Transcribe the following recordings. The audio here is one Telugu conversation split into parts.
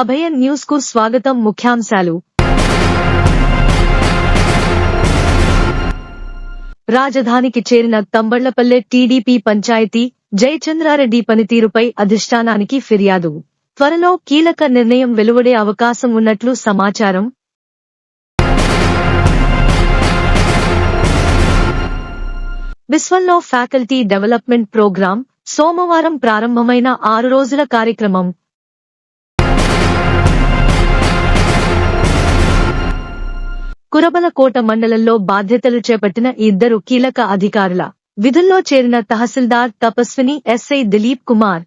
అభయన్ న్యూస్కు స్వాగతం ముఖ్యాంశాలు. రాజధానికి చేరిన తంబళ్ళపల్లె టీడీపీ పంచాయతీ జయచంద్రారెడ్డి పనితీరుపై అధిష్టానానికి ఫిర్యాదు. త్వరలో కీలక నిర్ణయం వెలువడే అవకాశం ఉన్నట్లు సమాచారం. విశ్వంలో ఫ్యాకల్టీ డెవలప్మెంట్ ప్రోగ్రాం సోమవారం ప్రారంభమైన ఆరు రోజుల కార్యక్రమం. కురబలకోట మండలంలో బాధ్యతలు చేపట్టిన ఇద్దరు కీలక అధికారుల విధుల్లో చేరిన తహసీల్దార్ తపస్విని ఎస్ఐ దిలీప్ కుమార్.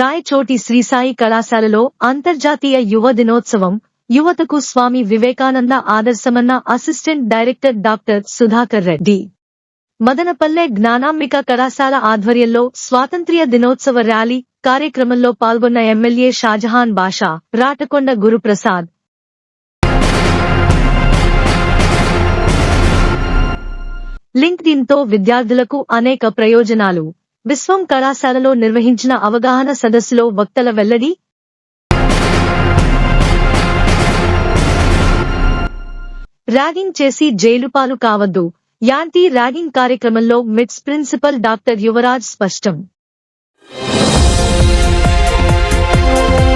రాయచోటి శ్రీసాయి కళాశాలలో అంతర్జాతీయ యువ దినోత్సవం యువతకు Swami Vivekananda ఆదర్శమన్న assistant director doctor Sudhakar Reddy. Madanapalle Jnanambika కళాశాల ఆధ్వర్యంలో స్వాతంత్ర్య దినోత్సవ ర్యాలీ కార్యక్రమంలో పాల్గొన్న ఎమ్మెల్యే షాజహాన్ బాషా రాటకొండ గురుప్రసాద్. లింక్డ్ఇన్తో విద్యార్థులకు అనేక ప్రయోజనాలు. విశ్వం కళాశాలలో నిర్వహించిన అవగాహన సదస్సులో వక్తల వెల్లడి. ర్యాగింగ్ చేసి జైలు పాలు కావద్దు. యాంటీ ర్యాగింగ్ కార్యక్రమంలో మిట్స్ ప్రిన్సిపల్ డాక్టర్ యువరాజ్ స్పష్టం. Thank you.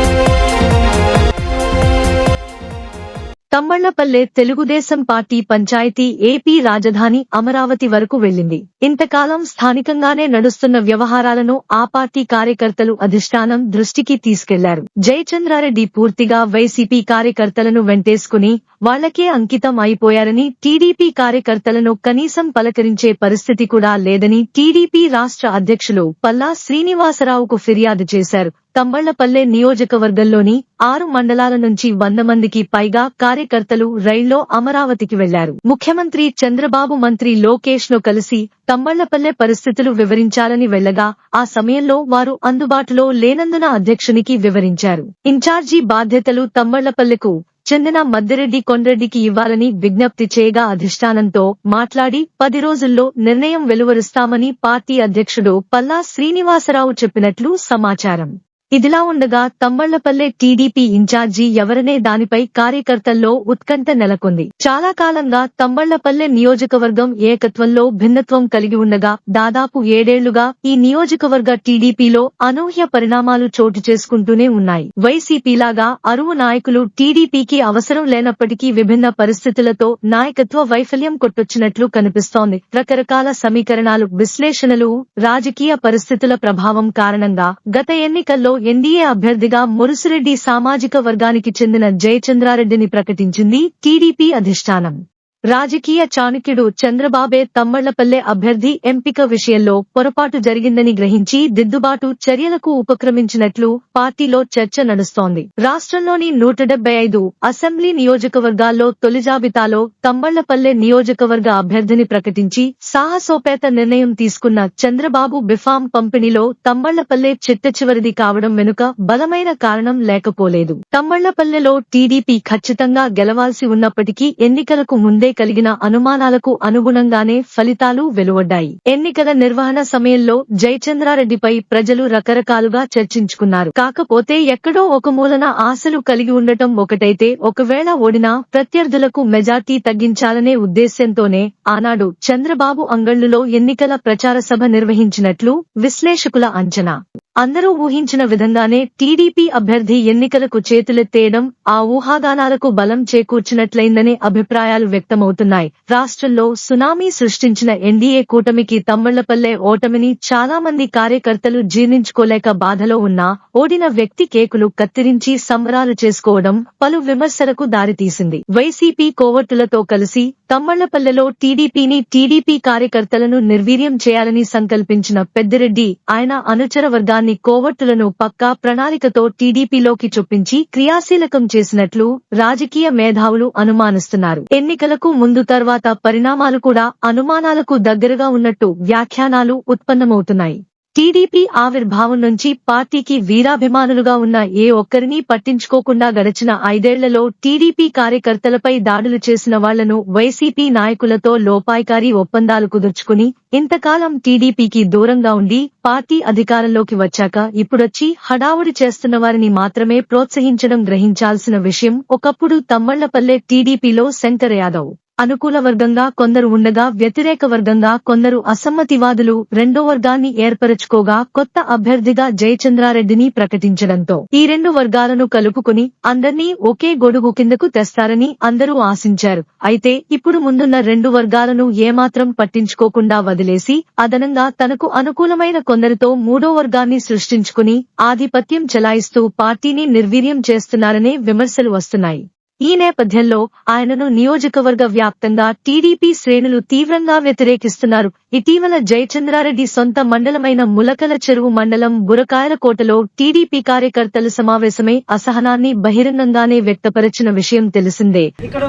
Tammallapalle Telugu Desam party panchayat AP రాజధాని అమరావతి వరకు వెళ్ళింది ఇంతకాలం స్థానికంగానే నడుస్తున్న వ్యవహారాలను ఆ పార్టీ కార్యకర్తలు అధిష్టానం దృష్టికి తీసుకెళ్ళారు. జయచంద్రారెడ్డి పూర్తిగా వైసీపీ కార్యకర్తలను వెంటేసుకుని వాళ్ళకే అంకితం అయిపోయారని టీడీపీ కార్యకర్తలను కనీసం పలకరించే పరిస్థితి కూడా లేదని టీడీపీ రాష్ట్ర అధ్యక్షులు పల్లా శ్రీనివాసరావుకు ఫిర్యాదు చేశారు. తంబళ్ళపల్లె నియోజకవర్గంలోని ఆరు మండలాల నుంచి వంద మందికి పైగా కార్యకర్తలు రైల్లో అమరావతికి వెళ్ళారు. ముఖ్యమంత్రి చంద్రబాబు మంత్రి లోకేష్ను కలిసి తంబళ్ళపల్లె పరిస్థితులు వివరించాలని వెళ్ళగా ఆ సమయంలో వారు అందుబాటులో లేనందున అధ్యక్షునికి వివరించారు. ఇన్ఛార్జి బాధ్యతలు తంబళ్ళపల్లెకు చెందిన మద్దిరెడ్డి కొండ్రెడ్డికి ఇవ్వాలని విజ్ఞప్తి చేయగా అధిష్టానంతో మాట్లాడి పది రోజుల్లో నిర్ణయం వెలువరుస్తామని పార్టీ అధ్యక్షుడు పల్లా శ్రీనివాసరావు చెప్పినట్లు సమాచారం. ఇదిలా ఉండగా తమ్మళ్ళపల్లె టీడీపీ ఇన్ఛార్జి ఎవరనే దానిపై కార్యకర్తల్లో ఉత్కంఠ నెలకొంది. చాలా కాలంగా తమ్మళ్ళపల్లె నియోజకవర్గం ఏకత్వంలో భిన్నత్వం కలిగి ఉండగా దాదాపు ఏడేళ్ళుగా ఈ నియోజకవర్గ టీడీపీలో అనూహ్య పరిణామాలు చోటు చేసుకుంటూనే ఉన్నాయి. వైసీపీలాగా అరువు నాయకులు టీడీపీకి అవసరం లేనప్పటికీ విభిన్న పరిస్థితులతో నాయకత్వ వైఫల్యం కొట్టొచ్చినట్లు కనిపిస్తోంది. రకరకాల సమీకరణాలు విశ్లేషణలు రాజకీయ పరిస్థితుల ప్రభావం కారణంగా గత ఎన్నికల్లో ఎన్డీఏ అభ్యర్థిగా మురుసిరెడ్డి సామాజిక వర్గానికి చెందిన జయచంద్రారెడ్డిని ప్రకటించింది టీడీపీ అధిష్టానం. రాజకీయ చాణక్యుడు చంద్రబాబే తమ్మళ్ళపల్లె అభ్యర్థి ఎంపిక విషయంలో పొరపాటు జరిగిందని గ్రహించి దిద్దుబాటు చర్యలకు ఉపక్రమించినట్లు పార్టీలో చర్చ నడుస్తోంది. రాష్ట్రంలోని నూట ఐదు అసెంబ్లీ నియోజకవర్గాల్లో తొలి జాబితాలో తమ్మళ్ళపల్లె నియోజకవర్గ అభ్యర్థిని ప్రకటించి సాహసోపేత నిర్ణయం తీసుకున్న చంద్రబాబు బిఫాం పంపిణీలో తమ్మళ్ళపల్లె చిట్టచివరిది కావడం వెనుక బలమైన కారణం లేకపోలేదు. తమ్మళ్ళపల్లెలో టీడీపీ ఖచ్చితంగా గెలవాల్సి ఉన్నప్పటికీ ఎన్నికలకు ముందే కలిగిన అనుమానాలకు అనుగుణంగానే ఫలితాలు వెలువడ్డాయి. ఎన్నికల నిర్వహణ సమయంలో జయచంద్రారెడ్డిపై ప్రజలు రకరకాలుగా చర్చించుకున్నారు. కాకపోతే ఎక్కడో ఒక మూలన ఆశలు కలిగి ఉండటం ఒకటైతే ఒకవేళ ఓడినా ప్రత్యర్థులకు మెజార్టీ తగ్గించాలనే ఉద్దేశ్యంతోనే ఆనాడు చంద్రబాబు అంగళ్ళులో ఎన్నికల ప్రచార సభ నిర్వహించినట్లు విశ్లేషకుల అంచనా. అందరూ ఊహించిన విధంగానే టీడీపీ అభ్యర్థి ఎన్నికలకు చేతులెత్తేయడం ఆ ఊహాగానాలకు బలం చేకూర్చినట్లయిందనే అభిప్రాయాలు వ్యక్తమవుతున్నాయి. రాష్ట్రంలో సునామీ సృష్టించిన ఎన్డీఏ కూటమికి తమ్మళ్ళపల్లె ఓటమిని చాలా మంది కార్యకర్తలు జీర్ణించుకోలేక బాధలో ఉన్నా ఓడిన వ్యక్తి కేకులు కత్తిరించి సంబరాలు చేసుకోవడం పలు విమర్శలకు దారితీసింది. వైసీపీ కోవట్టులతో కలిసి తమ్మళ్ళపల్లెలో టీడీపీని టీడీపీ కార్యకర్తలను నిర్వీర్యం చేయాలని సంకల్పించిన పెద్దిరెడ్డి ఆయన అనుచర వర్గాన్ని కోవట్టులను పక్కా ప్రణాళికతో టీడీపీలోకి చొప్పించి క్రియాశీలకం చేసినట్లు రాజకీయ మేధావులు అనుమానిస్తున్నారు. ఎన్నికలకు ముందు తర్వాత పరిణామాలు కూడా అనుమానాలకు దగ్గరగా ఉన్నట్టు వ్యాఖ్యానాలు ఉత్పన్నమవుతున్నాయి. టీడీపీ ఆవిర్భావం నుంచి పార్టీకి వీరాభిమానులుగా ఉన్న ఏ ఒక్కరినీ పట్టించుకోకుండా గడిచిన ఐదేళ్ళలో టీడీపీ కార్యకర్తలపై దాడులు చేసిన వాళ్ళను వైసీపీ నాయకులతో లోపాయికారీ ఒప్పందాలు కుదుర్చుకుని ఇంతకాలం టీడీపీకి దూరంగా ఉండి పార్టీ అధికారంలోకి వచ్చాక ఇప్పుడొచ్చి హడావుడి చేస్తున్న వారిని మాత్రమే ప్రోత్సహించడం గ్రహించాల్సిన విషయం ఒకప్పుడు తమ్మళ్ళపల్లె టీడీపీలో శంకర్ యాదవ్. అనుకూల వర్గంగా కొందరు ఉండగా వ్యతిరేక వర్గంగా కొందరు అసమ్మతివాదులు రెండో వర్గాన్ని ఏర్పరచుకోగా కొత్త అభ్యర్థిగా జయచంద్రారెడ్డిని ప్రకటించడంతో ఈ రెండు వర్గాలను కలుపుకుని అందర్నీ ఒకే గొడుగు కిందకు తెస్తారని అందరూ ఆశించారు. అయితే ఇప్పుడు ముందున్న రెండు వర్గాలను ఏమాత్రం పట్టించుకోకుండా వదిలేసి అదనంగా తనకు అనుకూలమైన కొందరితో మూడో వర్గాన్ని సృష్టించుకుని ఆధిపత్యం చెలాయిస్తూ పార్టీని నిర్వీర్యం చేస్తున్నారనే విమర్శలు వస్తున్నాయి. ఈ నేపథ్యంలో ఆయనను నియోజకవర్గ వ్యాప్తంగా టీడీపీ శ్రేణులు తీవ్రంగా వ్యతిరేకిస్తున్నారు. ఇటీవల జయచంద్రారెడ్డి సొంత మండలమైన ములకల చెరువు మండలం బురకాయలకోటలో టీడీపీ కార్యకర్తలు సమావేశమై అసహనాన్ని బహిరంగంగానే వ్యక్తపరిచిన విషయం తెలిసిందే. ఇక్కడ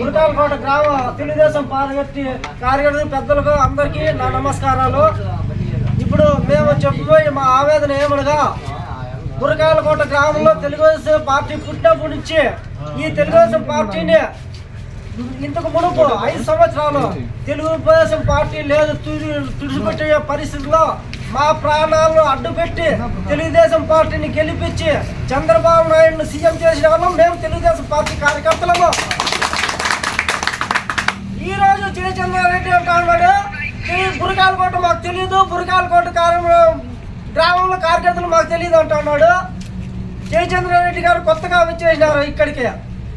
గురకాలకోట గ్రామ తెలుగుదేశం పార్టీ కార్యకర్తలు పెద్దలకు అందరికీ నా నమస్కారాలు. ఇప్పుడు మేము చెప్పబోయే మా ఆవేదన ఏమనగా గురకాయలకోట గ్రామంలో తెలుగుదేశం పార్టీ పుట్టినప్పటి నుంచి ఈ తెలుగుదేశం పార్టీని ఇంతకు మునుపు ఐదు సంవత్సరాలు తెలుగుదేశం పార్టీ లేదు తుడి- తుడిచిపెట్టే పరిస్థితిలో మా ప్రాణాలను అడ్డుపెట్టి తెలుగుదేశం పార్టీని గెలిపించి చంద్రబాబు నాయుడును సీఎం చేసిన వాళ్ళం మేము తెలుగుదేశం పార్టీ కార్యకర్తలము. ఈ రోజు జయచంద్రారెడ్డి అంటున్నాడు గురకాలకోట మాకు తెలియదు గురకాలకోట కారణం గ్రామంలో కార్యకర్తలు మాకు తెలియదు అంటున్నాడు జయచంద్రారెడ్డి గారు కొత్తగా వచ్చేసినారు ఇక్కడికి.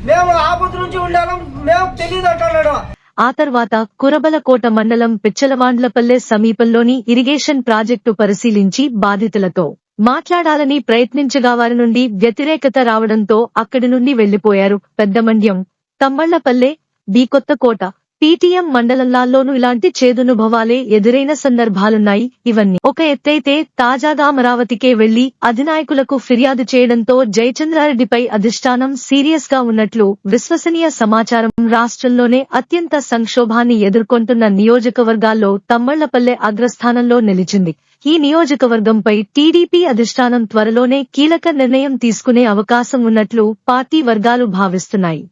మేము ఆపద నుంచి ఉండాలి మేము తెలియదు అంటున్నాడు ఆ తర్వాత కురబలకోట మండలం పిచ్చలవాండ్లపల్లె సమీపంలోని ఇరిగేషన్ ప్రాజెక్టు పరిశీలించి బాధితులతో మాట్లాడాలని ప్రయత్నించగా వారి నుండి వ్యతిరేకత రావడంతో అక్కడి నుండి వెళ్ళిపోయారు పెద్దమండ్యం తమ్మళ్ళపల్లె బి కొత్తకోట పీటీఎం మండలంలాల్లోనూ ఇలాంటి చేదునుభవాలే ఎదురైన సందర్భాలున్నాయి ఇవన్నీ. ఒక ఎత్తైతే తాజాగా అమరావతికే వెళ్ళి అధినాయకులకు ఫిర్యాదు చేయడంతో జయచంద్రారెడ్డిపై అధిష్టానం సీరియస్గా ఉన్నట్లు విశ్వసనీయ సమాచారం. రాష్ట్రంలోనే అత్యంత సంక్షోభాన్ని ఎదుర్కొంటున్న నియోజకవర్గాల్లో తమ్మళ్ళపల్లె అగ్రస్థానంలో నిలిచింది. ఈ నియోజకవర్గంపై టీడీపీ అధిష్టానం త్వరలోనే కీలక నిర్ణయం తీసుకునే అవకాశం ఉన్నట్లు పార్టీ వర్గాలు భావిస్తున్నాయి.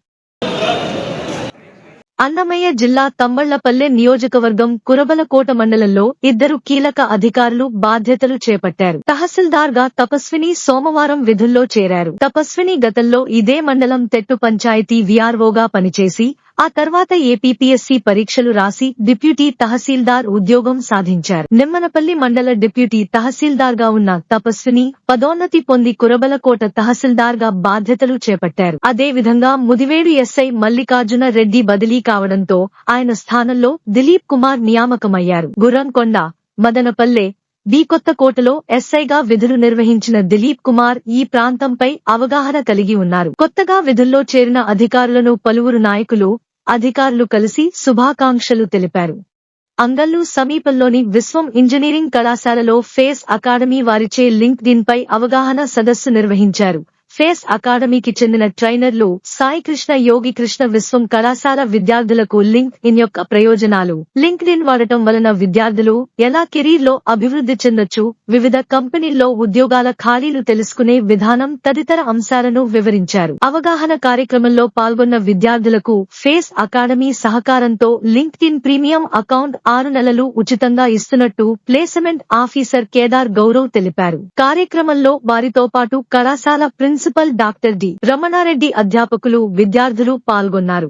అన్నమయ్య జిల్లా తమ్మళ్ళపల్లె నియోజకవర్గం కురబలకోట మండలంలో ఇద్దరు కీలక అధికారులు బాధ్యతలు చేపట్టారు. తహసీల్దార్గా తపస్విని సోమవారం విధుల్లో చేరారు. తపస్విని గతంలో ఇదే మండలం తెట్టు పంచాయతీ విఆర్ఓగా పనిచేసి ఆ తర్వాత ఏపీపీఎస్సీ పరీక్షలు రాసి డిప్యూటీ తహసీల్దార్ ఉద్యోగం సాధించారు. నిమ్మనపల్లి మండల డిప్యూటీ తహసీల్దార్గా ఉన్న తపస్విని పదోన్నతి పొంది కురబలకోట తహసీల్దార్గా బాధ్యతలు చేపట్టారు. అదే విధంగా ముదివేడు ఎస్ఐ మల్లికార్జున రెడ్డి బదిలీ కావడంతో ఆయన స్థానంలో దిలీప్ కుమార్ నియామకమయ్యారు. గుర్రంకొండ మదనపల్లె బి కొత్తకోటలో ఎస్ఐగా విధులు నిర్వహించిన దిలీప్ కుమార్ ఈ ప్రాంతంపై అవగాహన కలిగి ఉన్నారు. కొత్తగా విధుల్లో చేరిన అధికారులను పలువురు నాయకులు అధికారులు కలిసి శుభాకాంక్షలు తెలిపారు. అంగల్లు సమీపంలోని విశ్వం ఇంజనీరింగ్ కళాశాలలో ఫేస్ అకాడమీ వారిచే లింక్డ్ ఇన్ పై అవగాహన సదస్సు నిర్వహించారు. ఫేస్ అకాడమీకి చెందిన ట్రైనర్లు సాయి కృష్ణ యోగి కృష్ణ విశ్వం కళాశాల విద్యార్థులకు లింక్ ఇన్ యొక్క ప్రయోజనాలు. లింక్డ్ ఇన్ వాడటం వలన విద్యార్థులు ఎలా కెరీర్లో అభివృద్ధి చెందొచ్చు వివిధ కంపెనీల్లో ఉద్యోగాల ఖాళీలు తెలుసుకునే విధానం తదితర అంశాలను వివరించారు. అవగాహన కార్యక్రమంలో పాల్గొన్న విద్యార్థులకు ఫేస్ అకాడమీ సహకారంతో లింక్డ్ ఇన్ ప్రీమియం అకౌంట్ ఆరు నెలలు ఉచితంగా ఇస్తున్నట్టు ప్లేస్మెంట్ ఆఫీసర్ కేదార్ గౌరవ్ తెలిపారు. కార్యక్రమంలో వారితో పాటు కళాశాల ప్రిన్సిపల్ డాక్టర్ డి. రమణారెడ్డి అధ్యాపకులు విద్యార్థులు పాల్గొన్నారు.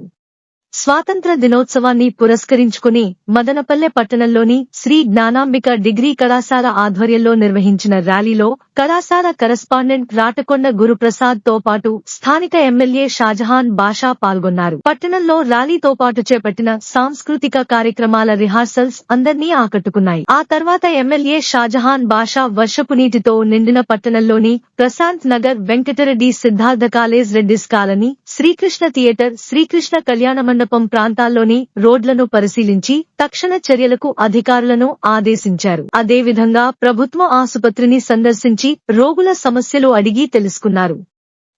స్వాతంత్ర దినోత్సవాన్ని పురస్కరించుకుని మదనపల్లె పట్టణంలోని శ్రీ జ్ఞానాంబిక డిగ్రీ కళాశాల ఆధ్వర్యంలో నిర్వహించిన ర్యాలీలో కళాశాల కరస్పాండెంట్ రాటకొండ గురుప్రసాద్తో పాటు స్థానిక ఎమ్మెల్యే షాజహాన్ బాషా పాల్గొన్నారు. పట్టణంలో ర్యాలీతో పాటు చేపట్టిన సాంస్కృతిక కార్యక్రమాల రిహార్సల్స్ అందర్నీ ఆకట్టుకున్నాయి. ఆ తర్వాత ఎమ్మెల్యే షాజహాన్ బాషా వర్షపు నీటితో నిండిన పట్టణంలోని Prashant Nagar Venkatareddy Siddhartha college Reddy's colony Srikrishna theatre Srikrishna Kalyana Mandapam ప్రాంతాల్లోని రోడ్లను పరిశీలించి తక్షణ చర్యలకు అధికారులను ఆదేశించారు. అదేవిధంగా ప్రభుత్వ ఆసుపత్రిని సందర్శించి రోగుల సమస్యలు అడిగి తెలుసుకున్నారు.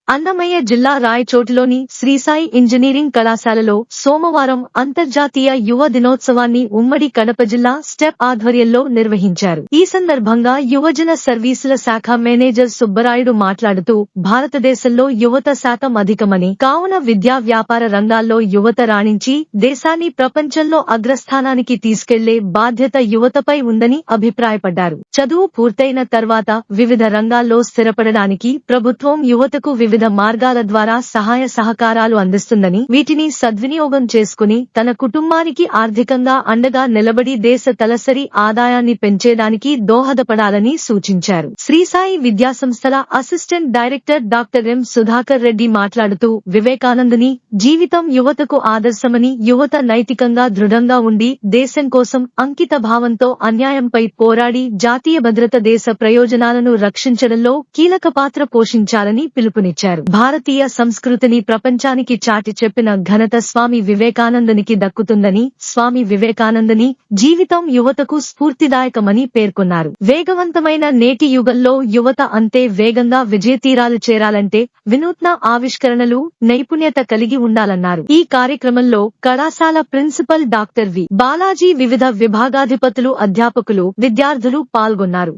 అన్నమయ్య జిల్లా రాయచోటిలోని శ్రీసాయి ఇంజనీరింగ్ కళాశాలలో సోమవారం అంతర్జాతీయ యువ దినోత్సవాన్ని ఉమ్మడి కడప జిల్లా స్టెప్ ఆధ్వర్యంలో నిర్వహించారు. ఈ సందర్భంగా యువజన సర్వీసుల శాఖ మేనేజర్ సుబ్బరాయుడు మాట్లాడుతూ భారతదేశంలో యువత శాతం అధికమని కావున విద్యా వ్యాపార రంగాల్లో యువత రాణించి దేశాన్ని ప్రపంచంలో అగ్రస్థానానికి తీసుకెళ్ళే బాధ్యత యువతపై ఉందని అభిప్రాయపడ్డారు. చదువు పూర్తయిన తర్వాత వివిధ రంగాల్లో స్థిరపడడానికి ప్రభుత్వం యువతకు వివిధ మార్గాల ద్వారా సహాయ సహకారాలు అందిస్తుందని వీటిని సద్వినియోగం చేసుకుని తన కుటుంబానికి ఆర్థికంగా అండగా నిలబడి దేశ తలసరి ఆదాయాన్ని పెంచేదానికి దోహదపడాలని సూచించారు. శ్రీసాయి విద్యాసంస్థల assistant director doctor M Sudhakar Reddy మాట్లాడుతూ వివేకానందని జీవితం యువతకు ఆదర్శమని యువత నైతికంగా దృఢంగా ఉండి దేశం కోసం అంకిత భావంతో అన్యాయంపై పోరాడి జాతీయ భద్రత దేశ ప్రయోజనాలను రక్షించడంలో కీలక పాత్ర పోషించాలని పిలుపునిచ్చారు. భారతీయ సంస్కృతిని ప్రపంచానికి చాటి చెప్పిన ఘనత స్వామి వివేకానందునికి దక్కుతుందని స్వామి వివేకానందని జీవితం యువతకు స్ఫూర్తిదాయకమని పేర్కొన్నారు. వేగవంతమైన నేటి యుగంలో యువత అంతే వేగంగా విజయతీరాలు చేరాలంటే వినూత్న ఆవిష్కరణలు నైపుణ్యత కలిగి ఉండాలన్నారు. ఈ కార్యక్రమంలో కళాశాల ప్రిన్సిపల్ డాక్టర్ వి. బాలాజీ వివిధ విభాగాధిపతులు అధ్యాపకులు విద్యార్థులు పాల్గొన్నారు.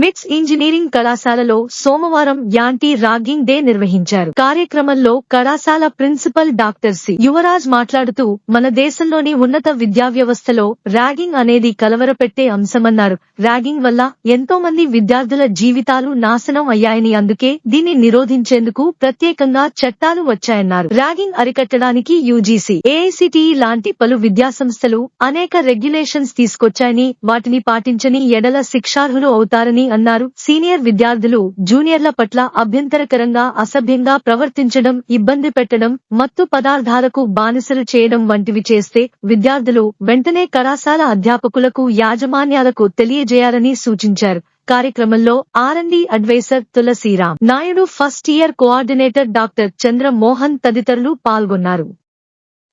మిట్స్ ఇంజనీరింగ్ కళాశాలలో సోమవారం యాంటీ రాగింగ్ డే నిర్వహించారు. కార్యక్రమంలో కళాశాల ప్రిన్సిపల్ డాక్టర్ సి. యువరాజ్ మాట్లాడుతూ మన దేశంలోని ఉన్నత విద్యా వ్యవస్థలో ర్యాగింగ్ అనేది కలవరపెట్టే అంశమన్నారు. ర్యాగింగ్ వల్ల ఎంతో మంది విద్యార్థుల జీవితాలు నాశనం అయ్యాయని అందుకే దీన్ని నిరోధించేందుకు ప్రత్యేకంగా చట్టాలు వచ్చాయన్నారు. ర్యాగింగ్ అరికట్టడానికి యూజీసీ ఏఐసిటిఈ లాంటి పలు విద్యాసంస్థలు అనేక రెగ్యులేషన్స్ తీసుకొచ్చాయని వాటిని పాటించని ఎడల శిక్షార్హులు అవుతారని అన్నారు. సీనియర్ విద్యార్థులు జూనియర్ల పట్ల అభ్యంతరకరంగా అసభ్యంగా ప్రవర్తించడం ఇబ్బంది పెట్టడం మత్తు పదార్థాలకు బానిసలు చేయడం వంటివి చేస్తే విద్యార్థులు వెంటనే కళాశాల అధ్యాపకులకు యాజమాన్యాలకు తెలియజేయాలని సూచించారు. కార్యక్రమంలో RMD advisor Tulasiram Naidu first year coordinator doctor Chandra Mohan తదితరులు పాల్గొన్నారు.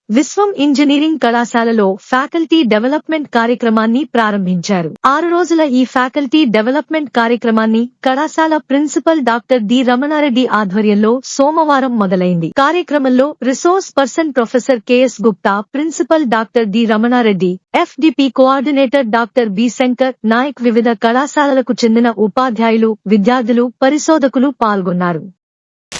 విశ్వం ఇంజనీరింగ్ కళాశాలలో ఫ్యాకల్టీ డెవలప్మెంట్ కార్యక్రమాన్ని ప్రారంభించారు. ఆరు రోజుల ఈ ఫ్యాకల్టీ డెవలప్మెంట్ కార్యక్రమాన్ని కళాశాల ప్రిన్సిపల్ డాక్టర్ డి రమణారెడ్డి ఆధ్వర్యంలో సోమవారం మొదలైంది. కార్యక్రమంలో resource person professor KS Gupta principal doctor D Ramana Reddy FDP coordinator doctor B Shankar Naik వివిధ కళాశాలలకు చెందిన ఉపాధ్యాయులు విద్యార్థులు పరిశోధకులు పాల్గొన్నారు.